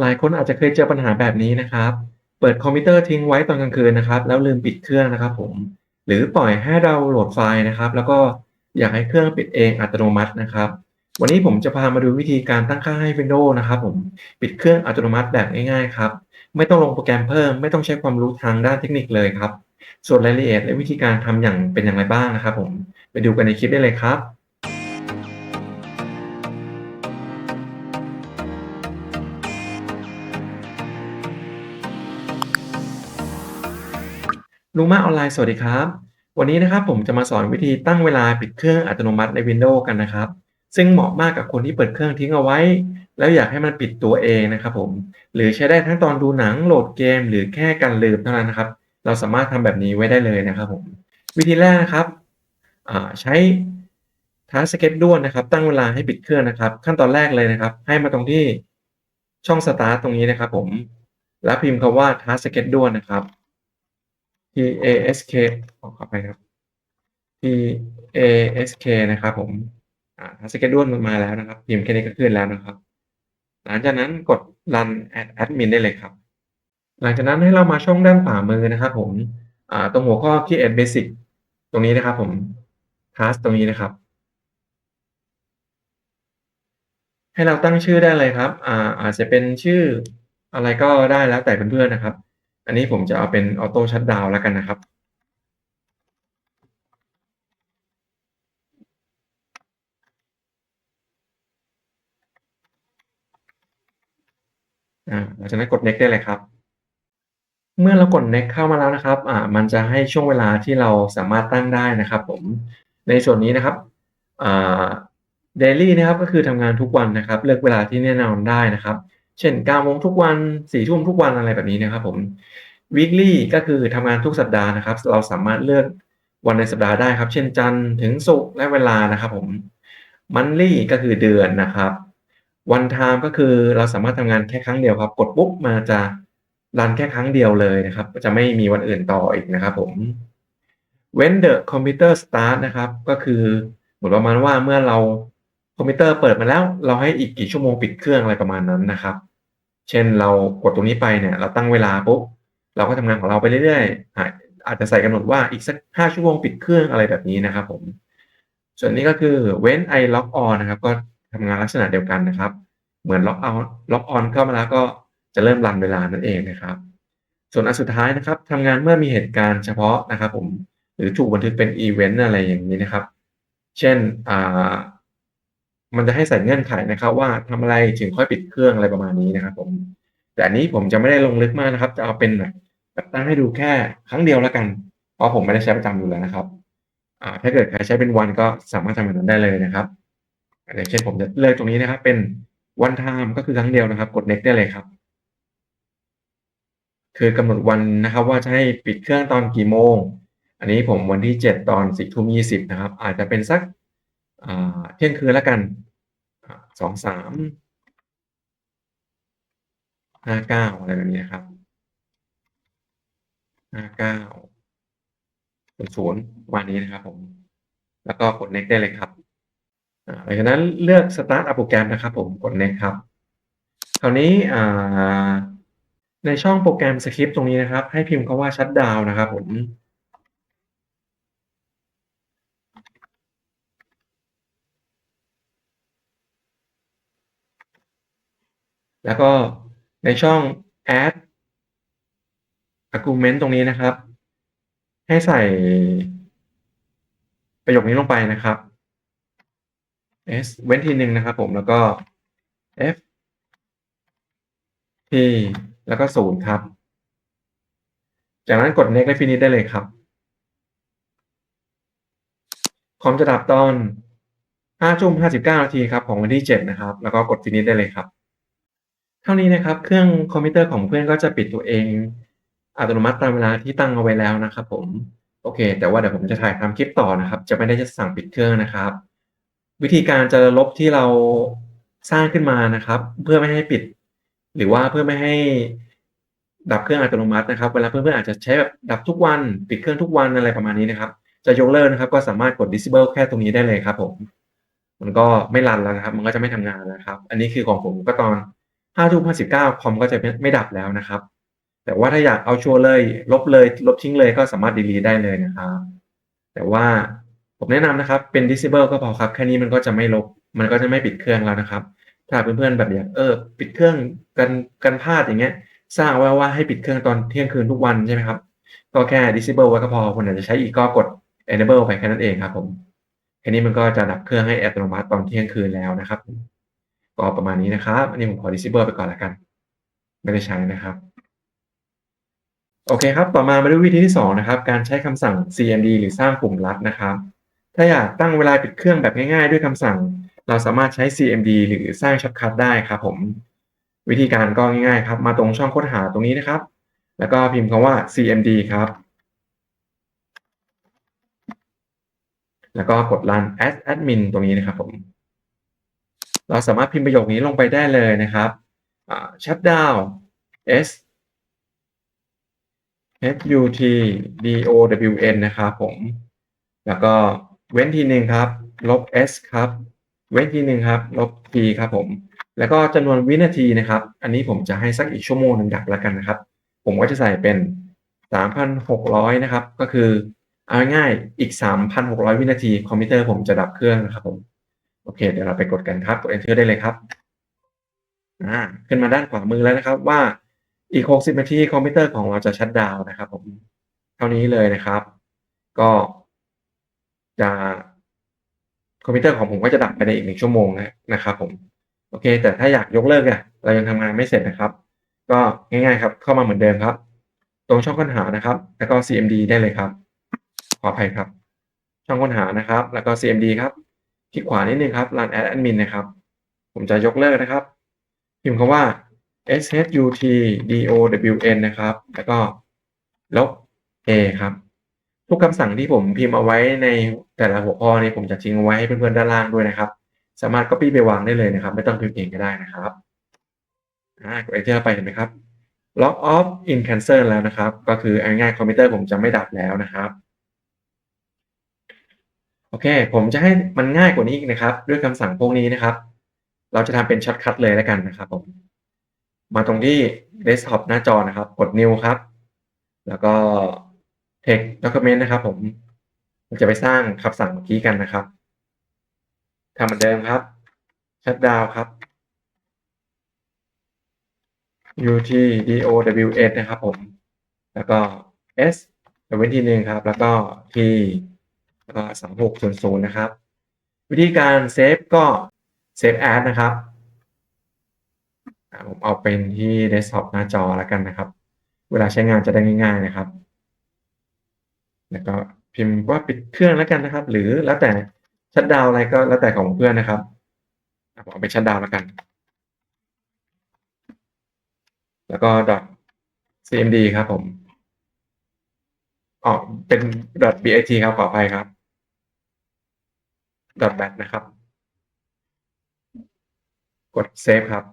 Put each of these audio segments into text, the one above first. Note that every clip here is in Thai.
หลายคนอาจจะเคยเจอปัญหาแบบนี้นะครับ เปิดคอมพิวเตอร์ทิ้งไว้ตอนกลางคืนนะครับ แล้วลืมปิดเครื่องนะครับ ผม หรือปล่อยให้เราโหลดไฟล์นะครับ แล้วก็อยากให้เครื่องปิดเองอัตโนมัตินะครับ วันนี้ผมจะพามาดูวิธีการตั้งค่าให้ Windows นะครับ ผมปิดเครื่องอัตโนมัติแบบง่ายๆครับ ไม่ต้องลงโปรแกรมเพิ่ม ไม่ต้องใช้ความรู้ทางด้านเทคนิคเลยครับ ส่วนรายละเอียดและวิธีการทำอย่างเป็นอย่างไรบ้างนะครับ ผม ไปดูกันในคลิปได้เลยครับ ลุงมาออนไลน์สวัสดีครับ วันนี้นะครับผมจะมาสอนวิธีตั้งเวลาปิดเครื่องอัตโนมัติใน Windows กันนะครับ ซึ่งเหมาะมากกับคนที่เปิดเครื่องทิ้งเอาไว้ แล้วอยากให้มันปิดตัวเองนะครับผมหรือใช้ได้ทั้งตอนดูหนังโหลดเกม หรือแค่การลืมเท่านั้นนะครับ เราสามารถทำแบบนี้ไว้ได้เลยนะครับผมวิธีแรกนะครับใช้ Task Schedule นะครับ ตั้งเวลาให้ปิดเครื่องนะครับ ขั้นตอนแรกเลยนะครับ ให้มาตรงที่ช่อง Start ตรงนี้นะครับ ผม แล้วพิมพ์คำว่า Task Schedule นะครับ T A S K ขอขอไปครับ T A S K นะครับผมอ่า Task Schedule มันมาแล้วนะครับพิมพ์แค่นี้ก็ขึ้นแล้วนะครับ หลังจากนั้นกด Run as Admin ได้เลยครับ หลังจากนั้นให้เรามาช่องด้านขวามือนะครับ ผมอ่าตรงหัวข้อ Create Basic ตรงนี้นะครับ ผม Task ตรงนี้นะครับ ให้เราตั้งชื่อได้เลยครับ อ่าอาจจะเป็นชื่ออะไรก็ได้แล้วแต่เพื่อนๆนะครับ อันนี้ผมจะเอาเป็น Auto Shutdown แล้วกันนะครับ หลังจากนั้นกด Next ได้เลยครับ เมื่อเรากด Next เข้ามาแล้วนะครับ อ่า มันจะให้ช่วงเวลาที่เราสามารถตั้งได้นะครับ ผม ในส่วนนี้นะครับอ่า Daily นะครับก็คือทำงานทุกวันนะครับ เลือกเวลาที่แน่นอนได้นะครับ เช่น9โมงทุกวัน4ทุ่มทุกวันอะไรแบบนี้นะครับผม Weekly ก็คือทำงานทุกสัปดาห์นะครับ เราสามารถเลือกวันในสัปดาห์ได้ครับ เช่นจันทร์ถึงศุกร์และเวลานะครับผม Monthly ก็คือเดือนนะครับ One Time ก็คือเราสามารถทำงานแค่ครั้งเดียวครับ กดปุ๊บมันจะรันแค่ครั้งเดียวเลยนะครับ จะไม่มีวันอื่นต่ออีกนะครับผม When the computer start นะครับ ก็คือเหมือนประมาณว่าเมื่อเรา คอมพิวเตอร์เปิดมาแล้ว เราให้อีกกี่ชั่วโมงปิดเครื่องอะไรประมาณนั้นนะครับ เช่นเรากดตรงนี้ไปเนี่ยเราตั้งเวลาปุ๊บเราก็ทำงานของเราไปเรื่อยๆ อาจจะใส่กำหนดว่าอีกสัก5ชั่วโมงปิดเครื่องอะไรแบบนี้นะครับ ผม ส่วนนี้ก็คือ when I log on นะครับ ก็ทำงานลักษณะเดียวกันนะครับ เหมือน log out log on เข้ามาแล้วก็จะเริ่มรันเวลานั่นเองนะครับ ส่วนอันสุดท้ายนะครับทำงานเมื่อมีเหตุการณ์เฉพาะนะครับ ผมหรือถูกบันทึกเป็นอีเวนต์อะไรอย่างนี้นะครับ เช่นอ่า มันจะให้ใส่เงื่อนไขนะครับ ว่าทำอะไรถึงค่อยปิดเครื่องอะไรประมาณนี้นะครับผมแต่อันนี้ผมจะไม่ได้ลงลึกมากนะครับ จะเอาเป็นแบบตั้งให้ดูแค่ครั้งเดียวแล้วกัน เพราะผมไม่ได้ใช้ประจำอยู่แล้วนะครับอ่าถ้าเกิดใครใช้เป็นวันก็สามารถทำแบบนั้นได้เลยนะครับอย่างเช่นผมจะเลือกตรงนี้นะครับ เป็น one time ก็คือครั้งเดียวนะครับ กด next ได้เลยครับ คือกำหนดวันนะครับ ว่าจะให้ปิดเครื่องตอนกี่โมง อันนี้ผมวันที่ 7 ตอน4ทุ่ม20นะครับ อาจจะเป็นสักเที่ยงคืนแล้วกัน สอ่า2 3 59อะไรแบบนี้ครับ59 00ประมาณนี้นะครับผม แล้วก็กด next ได้เลยครับหลังจากนั้นเลือก start up โปรแกรมนะครับผมกด next ครับ คราวนี้ในช่องโปรแกรมสคริปต์ตรงนี้นะครับ ให้พิมพ์คำว่า shutdown นะครับผม แล้วก็ในช่อง add argument ตรงนี้นะครับ ให้ใส่ประโยคนี้ลงไปนะครับ s เว้นทีหนึ่งนะครับผมแล้วก็ f t แล้วก็ศูนย์ครับ จากนั้นกด next และ finish ได้เลยครับคอมจะดับตอน5ทุ่ม59 นาทีครับ ของวันที่ 7 นะครับ แล้วก็กด finish ได้เลยครับ เท่านี้นะครับเครื่องคอมพิวเตอร์ของเพื่อนก็จะปิดตัวเอง อัตโนมัติตามเวลาที่ตั้งเอาไว้แล้วนะครับผมโอเค แต่ว่าเดี๋ยวผมจะถ่ายทำคลิปต่อนะครับ จะไม่ได้จะสั่งปิดเครื่องนะครับ วิธีการจะลบที่เราสร้างขึ้นมานะครับ เพื่อไม่ให้ปิด หรือว่าเพื่อไม่ให้ดับเครื่องอัตโนมัตินะครับ เวลาเพื่อนๆอาจจะใช้แบบดับทุกวัน ปิดเครื่องทุกวันอะไรประมาณนี้นะครับ จะยกเลิกนะครับ ก็สามารถกด disable แค่ตรงนี้ได้เลยครับผมมันก็ไม่รันแล้วนะครับ มันก็จะไม่ทำงานนะครับ อันนี้คือของผมก็ตอน 5ทุ่ม59คอมก็จะไม่ไม่ดับแล้วนะครับ แต่ว่าถ้าอยากเอาชัวร์เลย ลบเลย ลบทิ้งเลยก็สามารถ delete ได้เลยนะครับ แต่ว่าผมแนะนำนะครับ เป็น disable ก็พอครับ แค่นี้มันก็จะไม่ลบ มันก็จะไม่ปิดเครื่องแล้วนะครับ ถ้าเพื่อนๆแบบอยากเออ ปิดเครื่องกันกันพลาดอย่างเงี้ย สร้างไว้ว่าให้ปิดเครื่องตอนเที่ยงคืนทุกวันใช่ไหมครับ ก็แค่ disable ไว้ก็พอ คนอาจจะใช้อีกก็กด enable ไปแค่นั้นเองครับผม แค่นี้มันก็จะดับเครื่องให้อัตโนมัติตอนเที่ยงคืนแล้วนะครับ ก็ประมาณนี้นะครับ อันนี้ผมขอ disable ไปก่อนละกัน ไม่ได้ใช้นะครับ โอเคครับ ต่อมามาดูวิธีที่ 2 นะครับ การใช้คำสั่ง cmd หรือสร้างปุ่มลัดนะครับ ถ้าอยากตั้งเวลาปิดเครื่องแบบง่ายๆ ด้วยคำสั่ง เราสามารถใช้ cmd หรือสร้างช็อตคัทได้ครับผม วิธีการก็ง่ายๆครับ มาตรงช่องค้นหาตรงนี้นะครับ แล้วก็พิมพ์คำว่า cmd ครับแล้วก็กด run as admin ตรงนี้นะครับผม เราสามารถพิมพ์ประโยคนี้ลงไปได้เลยนะครับ shutdown s h u t d o w n นะครับผม แล้วก็เว้นทีหนึ่งครับ ลบ s ครับ เว้นทีหนึ่งครับ ลบ t ครับผม แล้วก็จำนวนวินาทีนะครับ อันนี้ผมจะให้สักอีกชั่วโมงหนึ่งดับแล้วกันนะครับ ผมก็จะใส่เป็น 3,600 นะครับ ก็คือเอาง่ายๆอีก 3,600 วินาที คอมพิวเตอร์ผมจะดับเครื่องนะครับผม โอเค เดี๋ยวเราไปกดกันครับ กด enter ได้เลยครับอ่าขึ้นมาด้านขวามือแล้วนะครับ ว่าอีก60นาทีคอมพิวเตอร์ของเราจะชัดดาวนะครับ ผมเท่านี้เลยนะครับ ก็จะคอมพิวเตอร์ของผมก็จะดับไปในอีกหนึ่งชั่วโมงนะครับผมโอเค แต่ถ้าอยากยกเลิกอะเรายังทำงานไม่เสร็จนะครับ ก็ง่ายๆครับ เข้ามาเหมือนเดิมครับ ตรงช่องค้นหานะครับ แล้วก็ cmd ได้เลยครับ ขออภัยครับ ช่องค้นหานะครับ แล้วก็ cmd ครับ คลิกขวานิดนึงครับ run as admin นะครับ ผมจะยกเลิกนะครับ พิมพ์คำว่า s h u t d o w n นะครับ แล้วก็ลบ a ครับ ทุกคำสั่งที่ผมพิมพ์เอาไว้ในแต่ละหัวข้อนี้ผมจะทิ้งเอาไว้ให้เพื่อนๆด้านล่างด้วยนะครับ สามารถ copy ไปวางได้เลยนะครับ ไม่ต้องพิมพ์เองก็ได้นะครับอ่ากด enter ไปเห็นไหมครับ log off in cancel แล้วนะครับ ก็คือง่ายๆคอมพิวเตอร์ผมจะไม่ดับแล้วนะครับ โอเค ผมจะให้มันง่ายกว่านี้อีกนะครับด้วยคำสั่งพวกนี้นะครับ เราจะทำเป็นช็อตคัทเลยแล้วกันนะครับผม มาตรงที่ desktop หน้าจอนะครับ กด new ครับ แล้วก็ text document นะครับ ผมเราจะไปสร้างคำสั่งเมื่อกี้กันนะครับทำเหมือนเดิมครับ shutdown ครับ ut dow s นะครับผม แล้วก็ s เว้นทีหนึ่งครับ แล้วก็ t สามหกศูนย์ศูนย์นะครับ วิธีการเซฟก็เซฟแอดนะครับผมเอาเป็นที่เดสก์ท็อปหน้าจอแล้วกันนะครับ เวลาใช้งานจะได้ง่าย ๆนะครับ แล้วก็พิมพ์ว่าปิดเครื่องแล้วกันนะครับ หรือแล้วแต่ชัดดาวอะไรก็แล้วแต่ของเพื่อนนะครับผมเอาเป็นชัดดาวแล้วกัน แล้วก็ .cmd ครับผมอ๋อเป็น .bat ครับขออภัยครับ .bat นะครับ กดเซฟครับ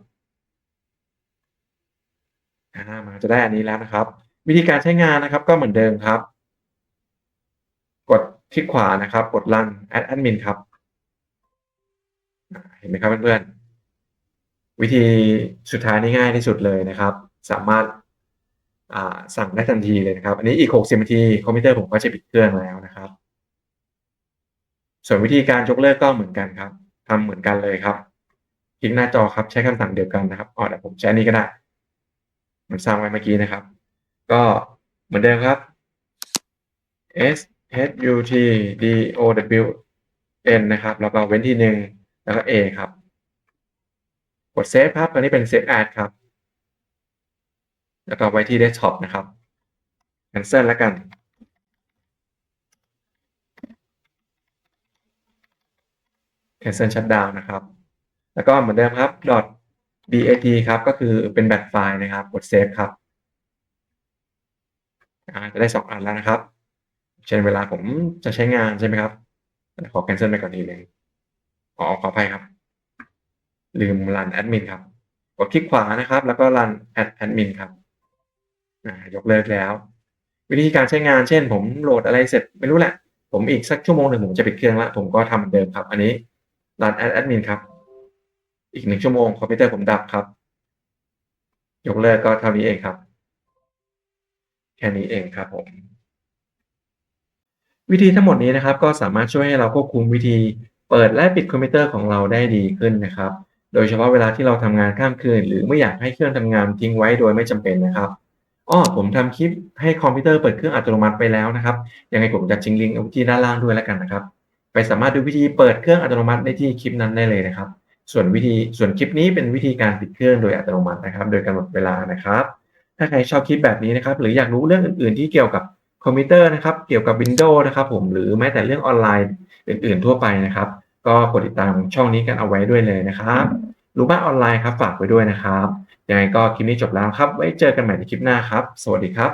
อ่ามันจะได้อันนี้แล้วนะครับ วิธีการใช้งานนะครับก็เหมือนเดิมครับ กดคลิกขวานะครับ กด run add admin ครับ เห็นไหมครับเพื่อนๆ วิธีสุดท้ายนี่ง่ายที่สุดเลยนะครับ สามารถสั่งได้ทันทีเลยนะครับ อันนี้อีก 60นาทีคอมพิวเตอร์ผมก็จะปิดเครื่องแล้วนะครับ ส่วนวิธีการยกเลิกก็เหมือนกันครับทำเหมือนกันเลยครับ คลิกหน้าจอครับ ใช้คำสั่งเดียวกันนะครับอ๋อเดี๋ยวผมใช้นี้ก็ได้เหมันสร้างไว้เมื่อกี้นะครับ ก็เหมือนเดิมครับ s h u t d o w n นะครับ แล้วก็เว้นที่หนึ่งแล้วก็ a ครับ กดเซฟครับ อันนี้เป็นเซฟแอดครับ แล้วก็ไว้ที่ desktop นะครับ cancel แล้วกัน cancel shutdown นะครับ แล้วก็เหมือนเดิมครับ bat ครับ ก็คือเป็นแบบไฟล์นะครับ กดเซฟครับจะได้สองอันแล้วนะครับ เช่นเวลาผมจะใช้งานใช่ไหมครับ ขอ cancel ไปก่อนทีหนึ่งขอขออภัยครับ ลืม run admin ครับ กดคลิกขวานะครับ แล้วก็ run add admin ครับยกเลิกแล้ว วิธีการใช้งานเช่น ผมโหลดอะไรเสร็จไม่รู้แหละ ผมอีกสักชั่วโมงหนึ่งผมจะปิดเครื่องละผมก็ทำเหมือนเดิมครับ อันนี้ run add admin ครับ อีกหนึ่งชั่วโมงคอมพิวเตอร์ผมดับครับ ยกเลิกก็เท่านี้เองครับ แค่นี้เองครับผม วิธีทั้งหมดนี้นะครับ ก็สามารถช่วยให้เราควบคุมวิธีเปิดและปิดคอมพิวเตอร์ของเราได้ดีขึ้นนะครับ โดยเฉพาะเวลาที่เราทำงานข้ามคืน หรือไม่อยากให้เครื่องทำงานทิ้งไว้โดยไม่จำเป็นนะครับอ้อผมทำคลิปให้คอมพิวเตอร์เปิดเครื่องอัตโนมัติไปแล้วนะครับ ยังไงผมจะทิ้งลิงก์เอาไว้ที่ด้านล่างด้วยแล้วกันนะครับ ไปสามารถดูวิธีเปิดเครื่องอัตโนมัติได้ที่คลิปนั้นได้เลยนะครับ ส่วนวิธีส่วนคลิปนี้เป็นวิธีการปิดเครื่องโดยอัตโนมัตินะครับ โดยกำหนดเวลานะครับ ถ้าใครชอบคลิปแบบนี้นะครับ หรืออยากรู้เรื่องอื่น ๆ ที่เกี่ยวกับคอมพิวเตอร์นะครับ เกี่ยวกับ Windows นะครับ ผมหรือแม้แต่เรื่องออนไลน์อื่น ๆ ทั่วไปนะครับ ก็กดติดตามช่องนี้กันเอาไว้ด้วยเลยนะครับรู้บ้านออนไลน์ครับฝากไว้ด้วยนะครับยังไงก็คลิปนี้จบแล้วครับ ไว้เจอกันใหม่ในคลิปหน้าครับ สวัสดีครับ